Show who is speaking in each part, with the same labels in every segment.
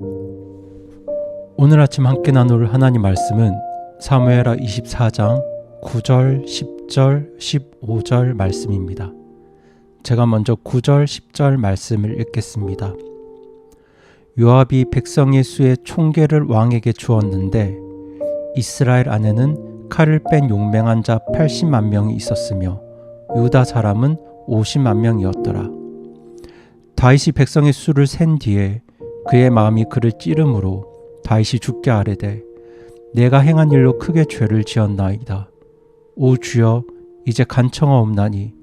Speaker 1: 오늘 아침 함께 나눌 하나님 말씀은 사무엘하 24장 9절, 10절, 15절 말씀입니다. 제가 먼저 9절, 10절 말씀을 읽겠습니다. 요압이 백성의 수의 총계를 왕에게 주었는데 이스라엘 안에는 칼을 뺀 용맹한 자 80만 명이 있었으며 유다 사람은 50만 명이었더라. 다윗이 백성의 수를 센 뒤에 그의 마음이 그를 찌름으로 다윗이 죽게 아뢰되 내가 행한 일로 크게 죄를 지었나이다. 오 주여 이제 간청하옵나니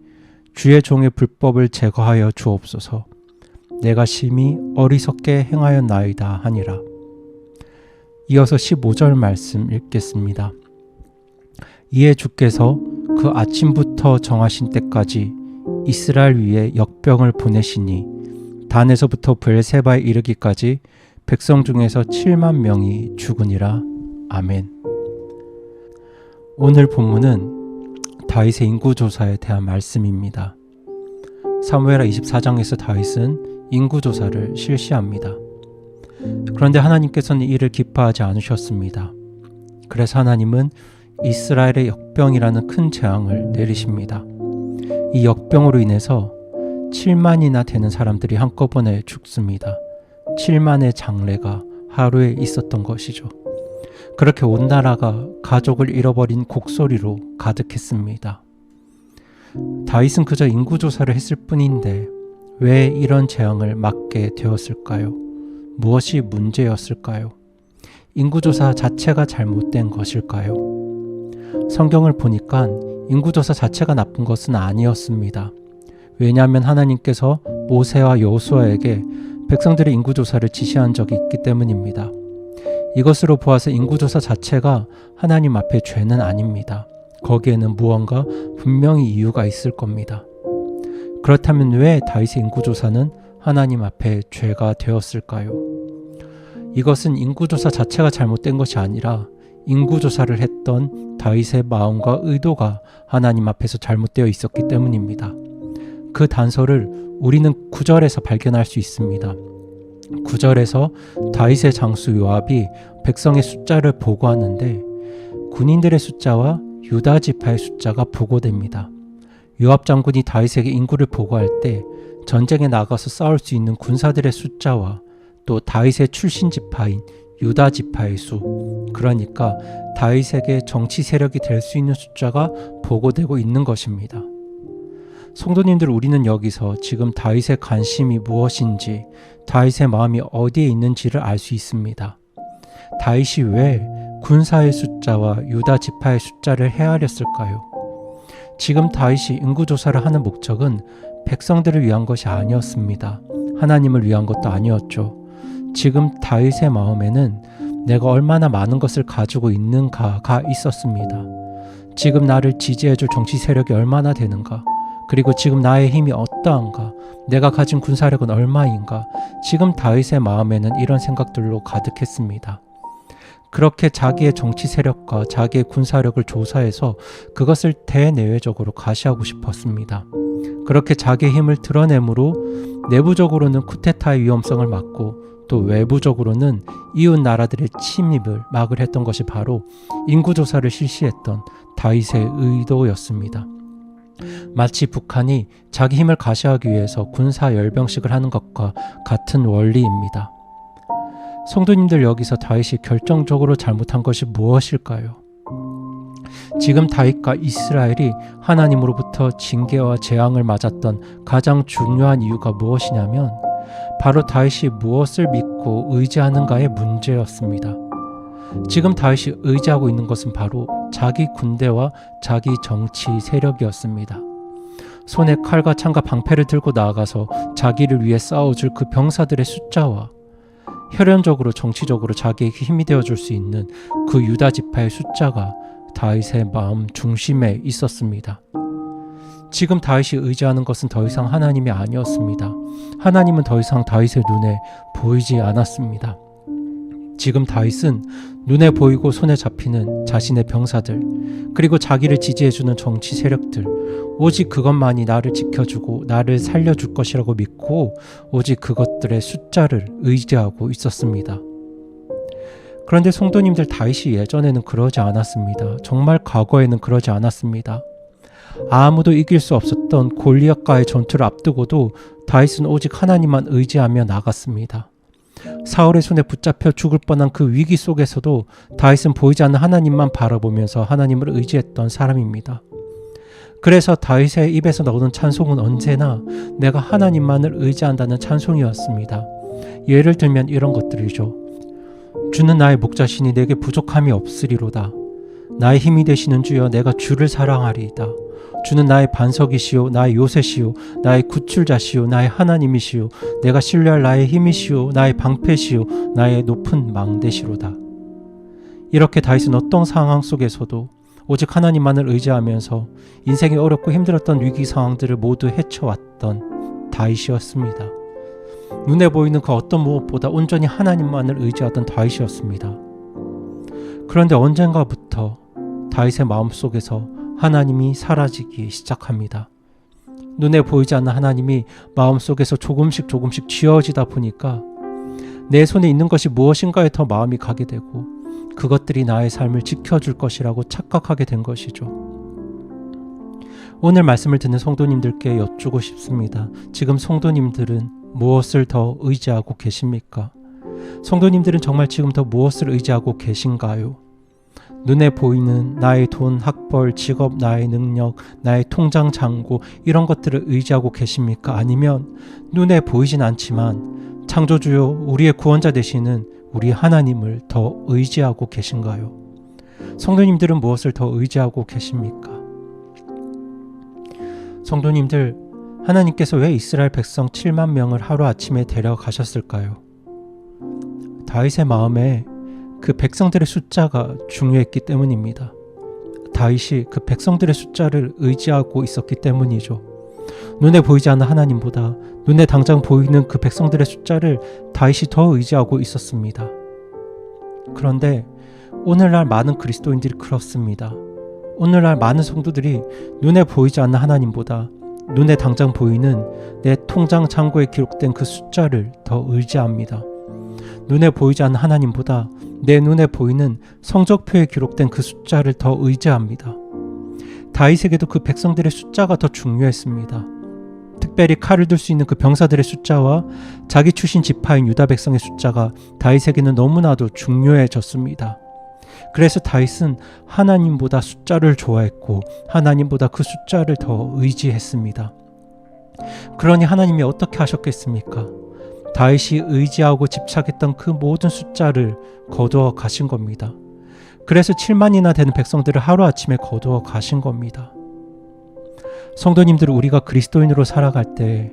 Speaker 1: 주의 종의 불법을 제거하여 주옵소서. 내가 심히 어리석게 행하였나이다 하니라. 이어서 15절 말씀 읽겠습니다. 이에 주께서 그 아침부터 정하신 때까지 이스라엘 위에 역병을 보내시니 단에서부터 브엘세바에 이르기까지 백성 중에서 7만 명이 죽으니라. 아멘. 오늘 본문은 다윗의 인구 조사에 대한 말씀입니다. 사무엘하 24장에서 다윗은 인구 조사를 실시합니다. 그런데 하나님께서는 이를 기뻐하지 않으셨습니다. 그래서 하나님은 이스라엘의 역병이라는 큰 재앙을 내리십니다. 이 역병으로 인해서 7만이나 되는 사람들이 한꺼번에 죽습니다. 7만의 장례가 하루에 있었던 것이죠. 그렇게 온 나라가 가족을 잃어버린 곡소리로 가득했습니다. 다윗은 그저 인구조사를 했을 뿐인데 왜 이런 재앙을 맞게 되었을까요? 무엇이 문제였을까요? 인구조사 자체가 잘못된 것일까요? 성경을 보니까 인구조사 자체가 나쁜 것은 아니었습니다. 왜냐하면 하나님께서 모세와 여호수아에게 백성들의 인구 조사를 지시한 적이 있기 때문입니다. 이것으로 보아서 인구 조사 자체가 하나님 앞에 죄는 아닙니다. 거기에는 무언가 분명히 이유가 있을 겁니다. 그렇다면 왜 다윗의 인구 조사는 하나님 앞에 죄가 되었을까요? 이것은 인구 조사 자체가 잘못된 것이 아니라 인구 조사를 했던 다윗의 마음과 의도가 하나님 앞에서 잘못되어 있었기 때문입니다. 그 단서를 우리는 구절에서 발견할 수 있습니다. 구절에서 다윗의 장수 요압이 백성의 숫자를 보고하는데 군인들의 숫자와 유다 지파의 숫자가 보고됩니다. 요압 장군이 다윗에게 인구를 보고할 때 전쟁에 나가서 싸울 수 있는 군사들의 숫자와 또 다윗의 출신 지파인 유다 지파의 수 그러니까 다윗에게 정치 세력이 될 수 있는 숫자가 보고되고 있는 것입니다. 성도님들 우리는 여기서 지금 다윗의 관심이 무엇인지 다윗의 마음이 어디에 있는지를 알 수 있습니다. 다윗이 왜 군사의 숫자와 유다 지파의 숫자를 헤아렸을까요? 지금 다윗이 인구 조사를 하는 목적은 백성들을 위한 것이 아니었습니다. 하나님을 위한 것도 아니었죠. 지금 다윗의 마음에는 내가 얼마나 많은 것을 가지고 있는가가 있었습니다. 지금 나를 지지해줄 정치 세력이 얼마나 되는가? 그리고 지금 나의 힘이 어떠한가? 내가 가진 군사력은 얼마인가? 지금 다윗의 마음에는 이런 생각들로 가득했습니다. 그렇게 자기의 정치 세력과 자기의 군사력을 조사해서 그것을 대내외적으로 가시하고 싶었습니다. 그렇게 자기의 힘을 드러내므로 내부적으로는 쿠데타의 위험성을 막고 또 외부적으로는 이웃 나라들의 침입을 막을 했던 것이 바로 인구 조사를 실시했던 다윗의 의도였습니다. 마치 북한이 자기 힘을 가시하기 위해서 군사 열병식을 하는 것과 같은 원리입니다. 성도님들 여기서 다윗이 결정적으로 잘못한 것이 무엇일까요? 지금 다윗과 이스라엘이 하나님으로부터 징계와 재앙을 맞았던 가장 중요한 이유가 무엇이냐면 바로 다윗이 무엇을 믿고 의지하는가의 문제였습니다. 지금 다윗이 의지하고 있는 것은 바로 자기 군대와 자기 정치 세력이었습니다. 손에 칼과 창과 방패를 들고 나아가서 자기를 위해 싸워줄 그 병사들의 숫자와 혈연적으로 정치적으로 자기에게 힘이 되어줄 수 있는 그 유다 지파의 숫자가 다윗의 마음 중심에 있었습니다. 지금 다윗이 의지하는 것은 더 이상 하나님이 아니었습니다. 하나님은 더 이상 다윗의 눈에 보이지 않았습니다. 지금 다윗은 눈에 보이고 손에 잡히는 자신의 병사들, 그리고 자기를 지지해주는 정치 세력들, 오직 그것만이 나를 지켜주고 나를 살려줄 것이라고 믿고 오직 그것들의 숫자를 의지하고 있었습니다. 그런데 성도님들 다윗이 예전에는 그러지 않았습니다. 정말 과거에는 그러지 않았습니다. 아무도 이길 수 없었던 골리앗과의 전투를 앞두고도 다윗은 오직 하나님만 의지하며 나갔습니다. 사울의 손에 붙잡혀 죽을 뻔한 그 위기 속에서도 다윗은 보이지 않는 하나님만 바라보면서 하나님을 의지했던 사람입니다. 그래서 다윗의 입에서 나오는 찬송은 언제나 내가 하나님만을 의지한다는 찬송이었습니다. 예를 들면 이런 것들이죠. 주는 나의 목자시니 내게 부족함이 없으리로다. 나의 힘이 되시는 주여 내가 주를 사랑하리이다. 주는 나의 반석이시요 나의 요새시요 나의 구출자시요 나의 하나님이시요 내가 신뢰할 나의 힘이시요 나의 방패시요 나의 높은 망대시로다. 이렇게 다윗은 어떤 상황 속에서도 오직 하나님만을 의지하면서 인생이 어렵고 힘들었던 위기 상황들을 모두 헤쳐왔던 다윗이었습니다. 눈에 보이는 그 어떤 무엇보다 온전히 하나님만을 의지하던 다윗이었습니다. 그런데 언젠가부터 다윗의 마음속에서 하나님이 사라지기 시작합니다. 눈에 보이지 않는 하나님이 마음속에서 조금씩 조금씩 지어지다 보니까 내 손에 있는 것이 무엇인가에 더 마음이 가게 되고 그것들이 나의 삶을 지켜줄 것이라고 착각하게 된 것이죠. 오늘 말씀을 듣는 성도님들께 여쭈고 싶습니다. 지금 성도님들은 무엇을 더 의지하고 계십니까? 성도님들은 정말 지금 더 무엇을 의지하고 계신가요? 눈에 보이는 나의 돈, 학벌, 직업, 나의 능력, 나의 통장 잔고 이런 것들을 의지하고 계십니까? 아니면 눈에 보이진 않지만 창조주요 우리의 구원자 되시는 우리 하나님을 더 의지하고 계신가요? 성도님들은 무엇을 더 의지하고 계십니까? 성도님들 하나님께서 왜 이스라엘 백성 7만 명을 하루아침에 데려가셨을까요? 다윗의 마음에 그 백성들의 숫자가 중요했기 때문입니다. 다윗이 그 백성들의 숫자를 의지하고 있었기 때문이죠. 눈에 보이지 않는 하나님보다 눈에 당장 보이는 그 백성들의 숫자를 다윗이 더 의지하고 있었습니다. 그런데 오늘날 많은 그리스도인들이 그렇습니다. 오늘날 많은 성도들이 눈에 보이지 않는 하나님보다 눈에 당장 보이는 내 통장 창고에 기록된 그 숫자를 더 의지합니다. 눈에 보이지 않는 하나님보다 내 눈에 보이는 성적표에 기록된 그 숫자를 더 의지합니다. 다윗에게도 그 백성들의 숫자가 더 중요했습니다. 특별히 칼을 들 수 있는 그 병사들의 숫자와 자기 출신 지파인 유다 백성의 숫자가 다윗에게는 너무나도 중요해졌습니다. 그래서 다윗은 하나님보다 숫자를 좋아했고 하나님보다 그 숫자를 더 의지했습니다. 그러니 하나님이 어떻게 하셨겠습니까? 다윗이 의지하고 집착했던 그 모든 숫자를 거두어 가신 겁니다. 그래서 7만이나 되는 백성들을 하루아침에 거두어 가신 겁니다. 성도님들 우리가 그리스도인으로 살아갈 때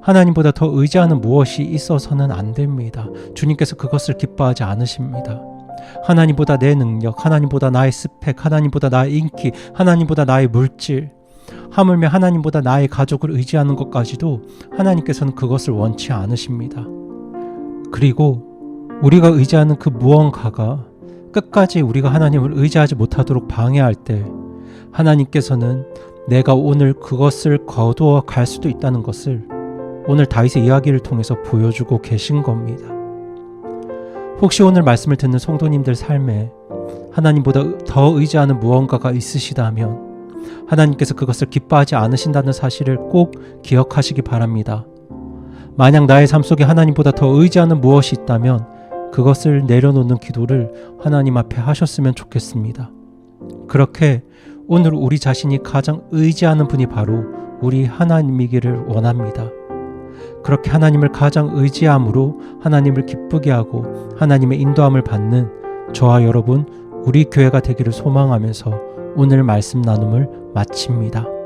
Speaker 1: 하나님보다 더 의지하는 무엇이 있어서는 안 됩니다. 주님께서 그것을 기뻐하지 않으십니다. 하나님보다 내 능력, 하나님보다 나의 스펙, 하나님보다 나의 인기, 하나님보다 나의 물질, 하물며 하나님보다 나의 가족을 의지하는 것까지도 하나님께서는 그것을 원치 않으십니다. 그리고 우리가 의지하는 그 무언가가 끝까지 우리가 하나님을 의지하지 못하도록 방해할 때 하나님께서는 내가 오늘 그것을 거두어 갈 수도 있다는 것을 오늘 다윗의 이야기를 통해서 보여주고 계신 겁니다. 혹시 오늘 말씀을 듣는 성도님들 삶에 하나님보다 더 의지하는 무언가가 있으시다면 하나님께서 그것을 기뻐하지 않으신다는 사실을 꼭 기억하시기 바랍니다. 만약 나의 삶 속에 하나님보다 더 의지하는 무엇이 있다면 그것을 내려놓는 기도를 하나님 앞에 하셨으면 좋겠습니다. 그렇게 오늘 우리 자신이 가장 의지하는 분이 바로 우리 하나님이기를 원합니다. 그렇게 하나님을 가장 의지함으로 하나님을 기쁘게 하고 하나님의 인도함을 받는 저와 여러분, 우리 교회가 되기를 소망하면서 오늘 말씀 나눔을 마칩니다.